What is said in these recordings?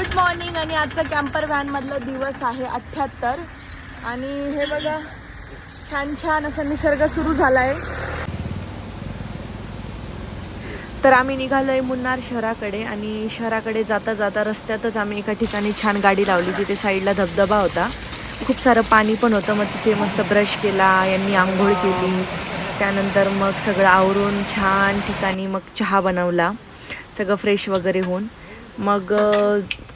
Good morning आणि आजचा camper व्हॅनमधला दिवस आहे अठ्ठ्याहत्तर. आणि हे बघा छान छान असा निसर्ग सुरू झाला आहे तर आम्ही निघालोय मुन्नार शहराकडे आणि शहराकडे जाता जाता रस्त्यातच आम्ही एका ठिकाणी छान गाडी लावली जिथे साईडला धबधबा होता. खूप सारं पाणी पण होतं मग तिथे मस्त ब्रश केला यांनी आंघोळ केली. त्यानंतर मग सगळं आवरून छान ठिकाणी मग चहा बनवला सगळं फ्रेश वगैरे होऊन. मग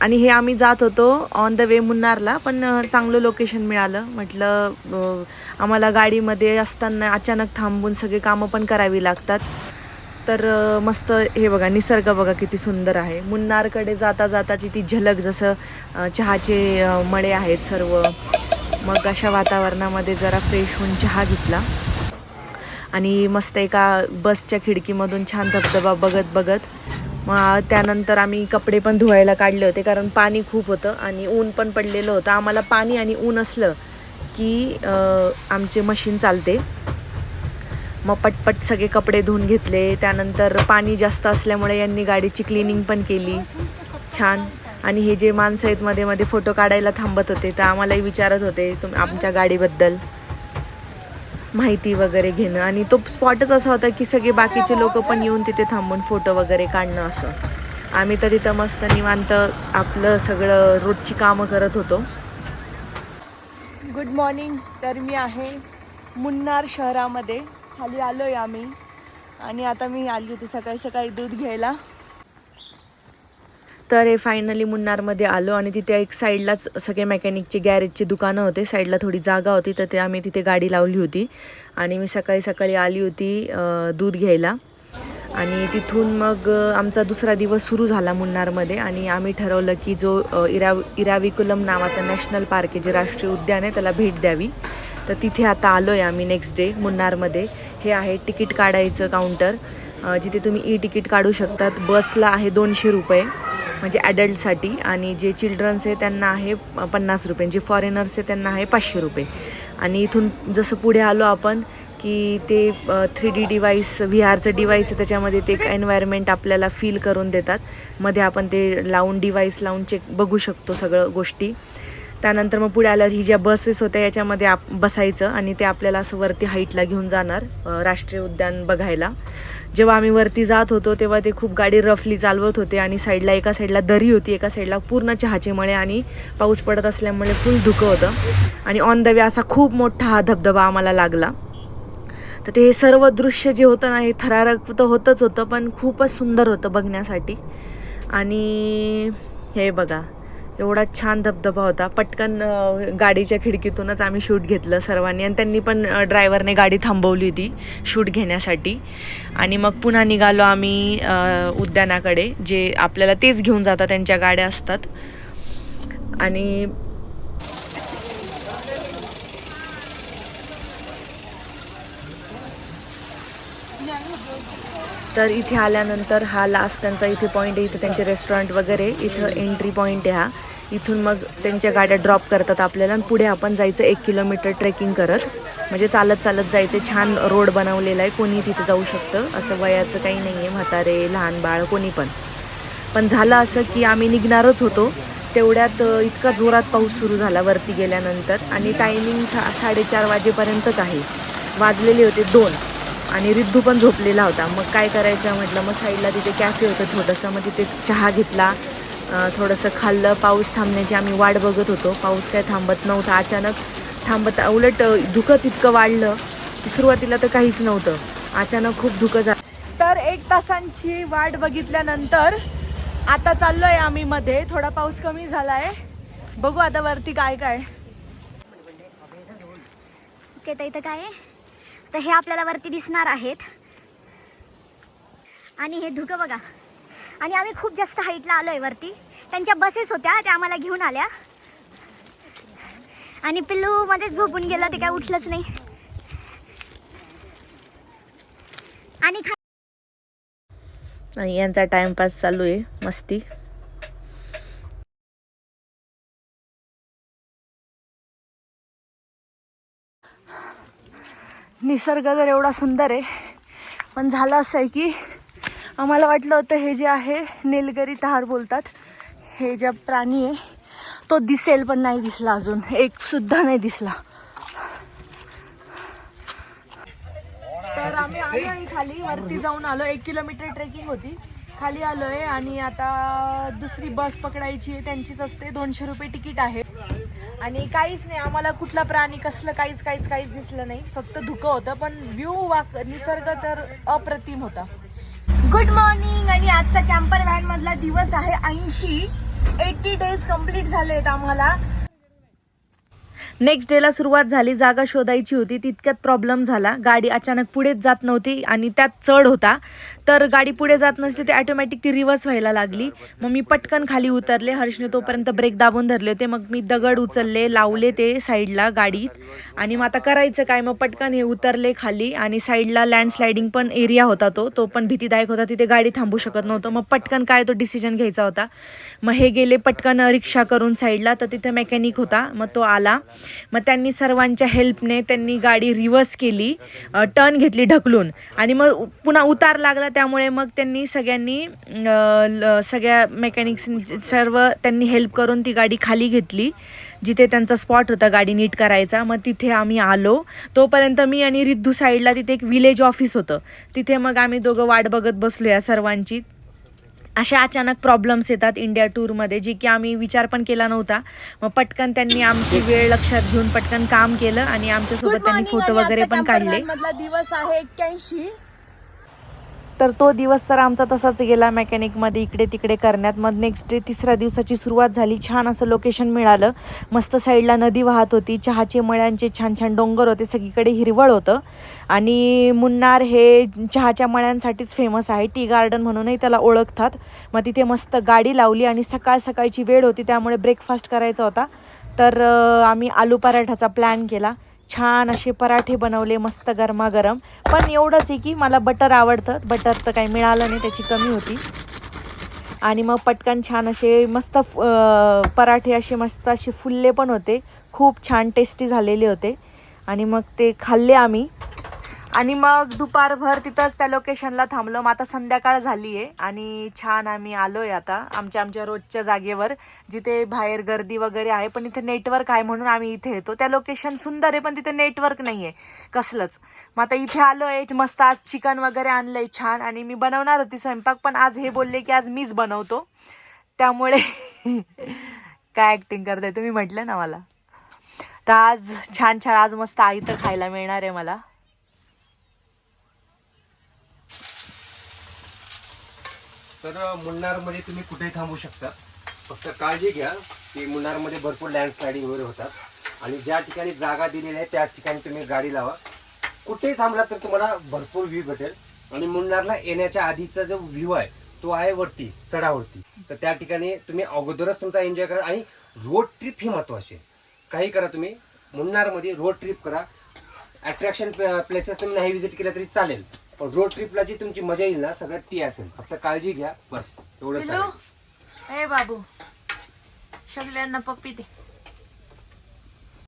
आणि हे आम्ही जात होतो ऑन द वे मुन्नारला पण चांगलं लोकेशन मिळालं. म्हटलं आम्हाला गाडीमध्ये असताना अचानक थांबून सगळे कामं पण करावी लागतात. तर मस्त हे बघा निसर्ग बघा किती सुंदर आहे. मुन्नारकडे जाता जाताची ती झलक जसं चहाचे मळे आहेत सर्व. मग अशा वातावरणामध्ये जरा फ्रेश होऊन चहा घेतला. आणि मस्त एका बसच्या खिडकीमधून छान धबधबा बघत बघत मग त्यानंतर आम्ही कपडे पण धुवायला काढले होते कारण पाणी खूप होतं आणि ऊन पण पडलेलं होतं. आम्हाला पाणी आणि ऊन असलं की आमचे मशीन चालते. मग पटपट सगळे कपडे धुवून घेतले. त्यानंतर पाणी जास्त असल्यामुळे यांनी गाडीची क्लिनिंग पण केली. छान. आणि हे जे माणसं आहेत मध्ये मध्ये फोटो काढायला थांबत होते तर आम्हालाही विचारत होते तुम आमच्या गाडीबद्दल. माहिती वगैरे घेणं. आणि तो स्पॉटच असा होता की सगळे बाकीचे लोक पण येऊन तिथे थांबून फोटो वगैरे काढणं असं. आम्ही तर तिथं मस्त निवांत आपलं सगळं रोजची कामं करत होतो. गुड मॉर्निंग तर मी आहे मुन्नार शहरामध्ये. खाली आलो आहे आम्ही. आणि आता मी आली होती सकाळी सकाळी दूध घ्यायला. तर हे फायनली मुन्नारमध्ये आलो आणि तिथे एक साईडलाच सगळे मेकॅनिकचे गॅरेजची दुकानं होते. साईडला थोडी जागा होती तर ते आम्ही तिथे गाडी लावली होती. आणि मी सकाळी सकाळी आली होती दूध घ्यायला. आणि तिथून मग आमचा दुसरा दिवस सुरू झाला मुन्नारमध्ये. आणि आम्ही ठरवलं की जो इराव इराविकुलम नावाचा नॅशनल पार्क आहे जे राष्ट्रीय उद्यान आहे त्याला भेट द्यावी. तर तिथे आता आलो आहे आम्ही नेक्स्ट डे मुन्नारमध्ये. हे आहे तिकीट काढायचं काउंटर जिथे तुम्ही ई तिकीट काढू शकतात. बसला आहे दोनशे रुपये. म्हणजे ॲडल्टसाठी आणि जे चिल्ड्रन्स आहे त्यांना आहे पन्नास रुपये जे फॉरेनर्स आहे त्यांना आहे पाचशे रुपये. आणि इथून जसं पुढे आलो आपण की ते थ्री डी डिवाईस व्ही आरचं डिवाईस आहे त्याच्यामध्ये ते एक एन्व्हायरमेंट आपल्याला फील करून देतात. मध्ये आपण ते लावून डिवाईस लावून चेक बघू शकतो सगळं गोष्टी. त्यानंतर मग पुढे आल्यावर ही ज्या बसेस होत्या याच्यामध्ये आप बसायचं आणि ते आपल्याला असं वरती हाईटला घेऊन जाणार राष्ट्रीय उद्यान बघायला. जेव्हा आम्ही वरती जात होतो तेव्हा ते खूप गाडी रफली चालवत होते आणि साईडला एका साईडला दरी होती एका साईडला पूर्ण चहाचे मळे आणि पाऊस पडत असल्यामुळे फुल धुकं होतं. आणि ऑन द वे असा खूप मोठा हा धबधबा आम्हाला लागला. तर ते हे सर्व दृश्य जे होतं ना हे थरारक तर होतंच होतं पण खूपच सुंदर होतं बघण्यासाठी. आणि हे बघा एवढा छान धबधबा होता. पटकन गाडीच्या खिडकीतूनच आम्ही शूट घेतलं सर्वांनी. आणि त्यांनी पण ड्रायव्हरने गाडी थांबवली होती शूट घेण्यासाठी. आणि मग पुन्हा निघालो आम्ही उद्यानाकडे जे आपल्याला तेच घेऊन जातात त्यांच्या गाड्या असतात. आणि तर इथे आल्यानंतर हा लास्ट त्यांचा इथे पॉईंट आहे इथे त्यांचे रेस्टॉरंट वगैरे इथं एंट्री पॉईंट आहे हा. इथून मग त्यांच्या गाड्या ड्रॉप करतात आपल्याला आणि पुढे आपण जायचं एक किलोमीटर ट्रेकिंग करत. म्हणजे चालत चालत जायचं छान रोड बनवलेला आहे कोणी तिथे जाऊ शकतं. असं वयाचं काही नाही आहे म्हातारे लहान बाळ कोणी पण. पण झालं असं की आम्ही निघणारच होतो. तेवढ्यात इतका जोरात पाऊस सुरू झाला वरती गेल्यानंतर. आणि टायमिंग सा साडेचार वाजेपर्यंतच आहे. वाजलेले होते दोन. आणि रिद्धू पण झोपलेला होता. मग काय करायचं म्हटलं मग साईडला तिथे कॅफे होतं छोटंसं. मग तिथे चहा घेतला. थोडंसं खाल्लं. पाऊस थांबण्याची आम्ही वाट बघत होतो. पाऊस काय थांबत नव्हता. अचानक थांबत उलट धुकंच इतकं वाढलं की सुरुवातीला तर काहीच नव्हतं. अचानक खूप धुकं झालं तर एक तासांची वाट बघितल्यानंतर आता चाललोय आम्ही मध्ये. थोडा पाऊस कमी झालाय. बघू आता वरती काय काय. तर इथं काय आहे? तर हे आपल्याला वरती दिसणार आहेत. आणि हे धुकं बघा. आणि आम्ही खूप जास्त हाईटला आलो आहे वरती. त्यांच्या बसेस होत्या त्या आम्हाला घेऊन आल्या. आणि पिल्लू मध्ये झोपून गेला ते काय उठलंच नाही. आणि आणि यांचा टाइमपास चालू आहे मस्ती. निसर्ग जर एवढा सुंदर आहे पण झालं असं आहे की आम्हाला वाटलं होतं हे जे आहे निलगिरी तहार बोलतात हे ज्या प्राणी आहे तो दिसेल पण नाही दिसला अजून. एक सुद्धा नाही दिसला. तर आम्ही आलो आहे खाली वरती जाऊन आलो. एक किलोमीटर ट्रेकिंग होती. खाली आलोय आणि आता दुसरी बस पकडायची आहे त्यांचीच असते. दोनशे रुपये तिकीट आहे. आणि काहीच नाही आम्हाला कुठला प्राणी कसलं काहीच काहीच काहीच दिसलं नाही. फक्त धुकं होतं पण व्ह्यू वाक निसर्ग तर अप्रतिम होता. गुड मॉर्निंग आणि आजचा कॅम्पर व्हॅन मधला दिवस आहे ऐंशी. एटी डेज कंप्लीट झाले आहेत आम्हाला. नेक्स्ट डेला सुरुवात झाली. जागा शोधायची होती. तितक्यात प्रॉब्लेम झाला. गाडी अचानक पुढेच जात नव्हती आणि त्यात चढ होता. तर गाडी पुढे जात नसली ते ॲटोमॅटिक ती रिव्हर्स व्हायला लागली. मग मी पटकन खाली उतरले. हर्षने तोपर्यंत ब्रेक दाबून धरले होते. मग मी दगड उचलले लावले ते साईडला गाडीत. आणि मग आता करायचं काय? मग पटकन हे उतरले खाली आणि साईडला लँडस्लायडिंग पण एरिया होता तो. तो पण भीतीदायक होता. तिथे गाडी थांबू शकत नव्हतं. मग पटकन काय तो डिसिजन घ्यायचा होता. मग हे गेले पटकन रिक्षा करून साईडला तर तिथे मेकॅनिक होता. मग तो आला. मग त्यांनी सर्वांच्या हेल्पने त्यांनी गाडी रिव्हर्स केली टर्न घेतली ढकलून. आणि मग पुन्हा उतार लागला त्यामुळे मग त्यांनी सगळ्यांनी ल- सगळ्या मेकॅनिक्स सर्व त्यांनी हेल्प करून ती गाडी खाली घेतली जिथे त्यांचा स्पॉट होता गाडी नीट करायचा. मग तिथे आम्ही आलो. तोपर्यंत मी आणि रिद्धू साईडला तिथे एक विलेज ऑफिस होतं. तिथे मग आम्ही दोघं वाट बघत बसलो या सर्वांची. अशा अचानक प्रॉब्लेम्स येतात इंडिया टूरमध्ये जी की आम्ही विचार पण केला नव्हता. मग पटकन त्यांनी आमची वेळ लक्षात घेऊन पटकन काम केलं आणि आमच्यासोबत त्यांनी फोटो वगैरे पण काढले. मधला दिवस आहे एक्क्याऐंशी. तर तो दिवस तर आमचा तसाच गेला मेकॅनिकमध्ये इकडे तिकडे करण्यात. मग नेक्स्ट डे तिसऱ्या दिवसाची सुरुवात झाली. छान असं लोकेशन मिळालं. मस्त साईडला नदी वाहत होती. चहाचे मळ्यांचे छान छान डोंगर होते. सगळीकडे हिरवळ होतं. आणि मुन्नार हे चहाच्या मळ्यांसाठीच फेमस आहे. टी गार्डन म्हणूनही त्याला ओळखतात. मग तिथे मस्त गाडी लावली आणि सकाळ सकाळची वेळ होती. त्यामुळे ब्रेकफास्ट करायचा होता. तर आम्ही आलू पराठाचा प्लॅन केला. छान असे पराठे बनवले मस्त गरमागरम. पण एवढंच आहे की मला बटर आवडतं. बटर तर काही मिळालं नाही त्याची कमी होती. आणि मग पटकन छान असे मस्त फ- पराठे असे मस्त असे फुलले पण होते. खूप छान टेस्टी झालेले होते. आणि मग ते खाल्ले आम्ही. आणि मग दुपारभर तिथंच त्या लोकेशनला थांबलो. मग आता संध्याकाळ झाली आहे आणि छान आम्ही आलोय आता आमच्या आमच्या रोजच्या जागेवर जिथे बाहेर गर्दी वगैरे आहे पण इथे नेटवर्क आहे म्हणून आम्ही इथे येतो. त्या लोकेशन सुंदर आहे पण तिथे नेटवर्क नाही आहे कसलंच. मग आता इथे आलोय मस्त आज चिकन वगैरे आणलंय छान आणि मी बनवणार होती स्वयंपाक पण आज हे बोलले की आज मीच बनवतो. त्यामुळे काय ॲक्टिंग करताय तुम्ही म्हटलं ना मला. तर आज छान छान आज मस्त आईतं खायला मिळणार आहे मला. तर मुन्नारमध्ये तुम्ही कुठेही थांबू शकता. फक्त काळजी घ्या की मुन्नारमध्ये भरपूर लँडस्लायडिंग वगैरे होतात. आणि ज्या ठिकाणी जागा दिलेली आहे त्याच ठिकाणी तुम्ही गाडी लावा. कुठेही थांबला तर तुम्हाला भरपूर व्ह्यू भेटेल. आणि मुन्नारला येण्याच्या आधीचा जो व्ह्यू आहे तो आहे वरती चढावरती. तर त्या ठिकाणी तुम्ही अगोदरच तुमचा एन्जॉय करा. आणि रोड ट्रिप ही महत्वाची आहे. काही करा तुम्ही मुन्नारमध्ये रोड ट्रिप करा. अट्रॅक्शन प्लेसेस तुम्ही नाही व्हिजिट केल्या तरी चालेल. पण रोड ट्रिपला जी तुमची मजा येईल ना सगळ्यात ती असेल. फक्त काळजी घ्या बस. एवढंच पिल्लू? आहे. ए बाबू सगळ्यांना पप्पी दे.